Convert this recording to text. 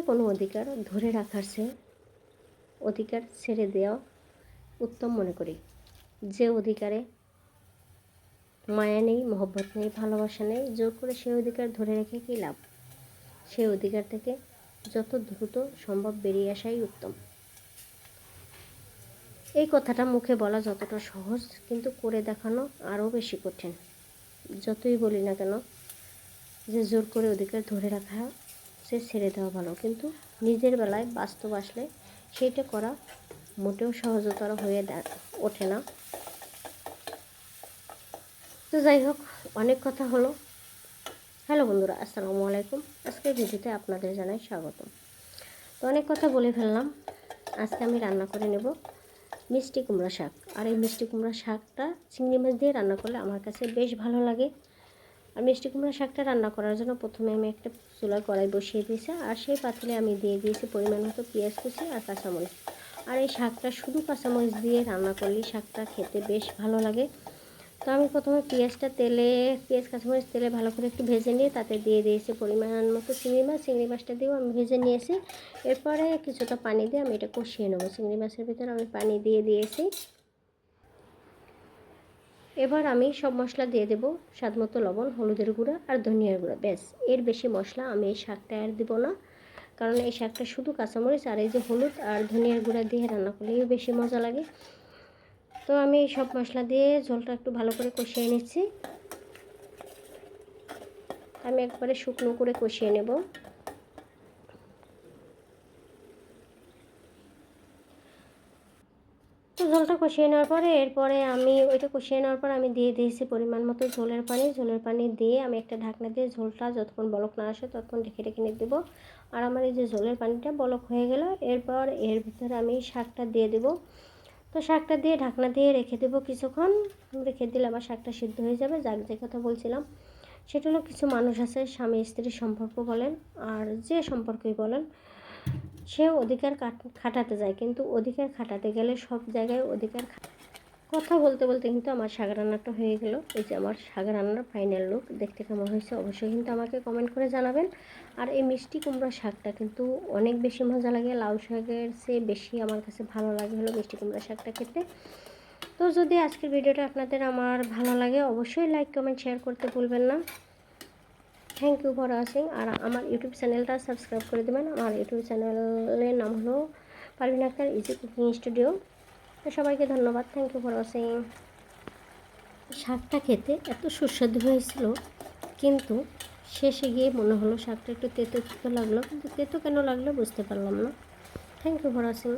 সময় কোনো অধিকার ধরে রাখার চেয়ে অধিকার ছেড়ে দেওয়া উত্তম মনে করি। যে অধিকারে মায়া নেই, মহব্বত নেই, ভালোবাসা নেই, জোর করে সেই অধিকার ধরে রেখে কী লাভ? সেই অধিকার থেকে যত দ্রুত সম্ভব বেরিয়ে আসাই উত্তম। এই কথাটা মুখে বলা যতটা সহজ, কিন্তু করে দেখানো আরও বেশি কঠিন। যতই বলি না কেন, যে জোর করে অধিকার ধরে রাখা সে ছেড়ে দেওয়া ভালো। কিন্তু নিজের বেলায় বাস্তব আসলে সেইটা করা মোটেও সহজতর হয়ে ওঠে না। তো যাই হোক, অনেক কথা হলো। হ্যালো বন্ধুরা, আসসালামু আলাইকুম। আজকের ভিডিওতে আপনাদের জানাই স্বাগতম। তো অনেক কথা বলে ফেললাম। আজকে আমি রান্না করে নেব মিষ্টি কুমড়া শাক। আর এই মিষ্টি কুমড়া শাকটা চিংড়ি মাছ দিয়ে রান্না করলে আমার কাছে বেশ ভালো লাগে। আর মিষ্টি কুমড়া শাকটা রান্না করার জন্য প্রথমে আমি একটা চুলায় কড়াই বসিয়ে দিয়েছি, আর সেই পাতিলে আমি দিয়ে দিয়েছি পরিমাণ মতো পেঁয়াজ কুচি আর কাঁচামরিচ। আর এই শাকটা শুধু কাঁচামরিচ দিয়ে রান্না করলে শাকটা খেতে বেশ ভালো লাগে। তো আমি প্রথমে পেঁয়াজটা তেলে, পেঁয়াজ, কাঁচামরিচ তেলে ভালো করে একটু ভেজে নিয়ে তাতে দিয়ে দিয়েছি পরিমাণ মতো চিংড়ি মাছ। চিংড়ি মাছটা দিয়েও আমি ভেজে নিয়েছি। এরপরে কিছুটা পানি দিয়ে আমি এটা কষিয়ে নেব। চিংড়ি মাছের ভিতরে আমি পানি দিয়ে দিয়েছি। এবার আমি সব মশলা দিয়ে দেবো। স্বাদ মতো লবণ, হলুদের গুঁড়া আর ধনিয়ার গুঁড়া। ব্যাস, এর বেশি মশলা আমি এই শাকটা আর দেবো না। কারণ এই শাকটা শুধু কাঁচামরিচ আর এই যে হলুদ আর ধনিয়ার গুঁড়া দিয়ে রান্না করলেই বেশি মজা লাগে। তো আমি এই সব মশলা দিয়ে ঝোলটা একটু ভালো করে কষিয়ে নিচ্ছি। আমি একবারে শুকনো করে কষিয়ে নেব। তো ঝোলটা কষিয়ে নেওয়ার পরে এরপরে আমি ওইটা কষিয়ে নেওয়ার পর আমি দিয়ে দিয়েছি পরিমাণ মতো ঝোলের পানি। ঝোলের পানি দিয়ে আমি একটা ঢাকনা দিয়ে ঝোলটা যতক্ষণ বলক না আসে ততক্ষণ ঢেকে ঢেকে নিয়ে দেবো। আর আমার এই যে ঝোলের পানিটা বলক হয়ে গেল, এরপর এর ভিতরে আমি শাকটা দিয়ে দেবো। তো শাকটা দিয়ে ঢাকনা দিয়ে রেখে দেবো কিছুক্ষণ। রেখে দিলে আমার শাকটা সিদ্ধ হয়ে যাবে যাক যে কথা বলছিলাম। সেটা হলো কিছু মানুষ আছে স্বামী স্ত্রীর সম্পর্ক বলেন, আর যে সম্পর্কই বলেন। সে অধিকার খাটাতে যায়। কিন্তু অধিকার খাটাতে গেলে সব জায়গায় অধিকার কথা বলতে বলতে কিন্তু আমার শাক রান্নাটা হয়ে গেল। এই যে আমার শাক রান্নার ফাইনাল লুক দেখতে কেমন হয়েছে অবশ্যই কিন্তু আমাকে কমেন্ট করে জানাবেন। আর এই মিষ্টি কুমড়া শাকটা কিন্তু অনেক বেশি মজা লাগে। লাউ শাকের চেয়ে বেশি আমার কাছে ভালো লাগে হলো মিষ্টি কুমড়া শাকটা খেতে। তো যদি আজকের ভিডিওটা আপনাদের আমার ভালো লাগে অবশ্যই লাইক কমেন্ট শেয়ার করতে ভুলবেন না। থ্যাংক ইউ ফর ওয়াচিং আর আমার ইউটিউব চ্যানেলটা সাবস্ক্রাইব করে দেবেন। আমার ইউটিউব চ্যানেলের নাম হলো Parvin Akter easy cooking studio সবাইকে ধন্যবাদ। থ্যাংক ইউ ফর ওয়াচিং শাকটা খেতে এত সুস্বাদু হয়েছিল, কিন্তু শেষে গিয়ে মনে হলো শাকটা একটু তেতো তেতো লাগল। কিন্তু তেতো কেন লাগল বুঝতে পারলাম না। Thank you for watching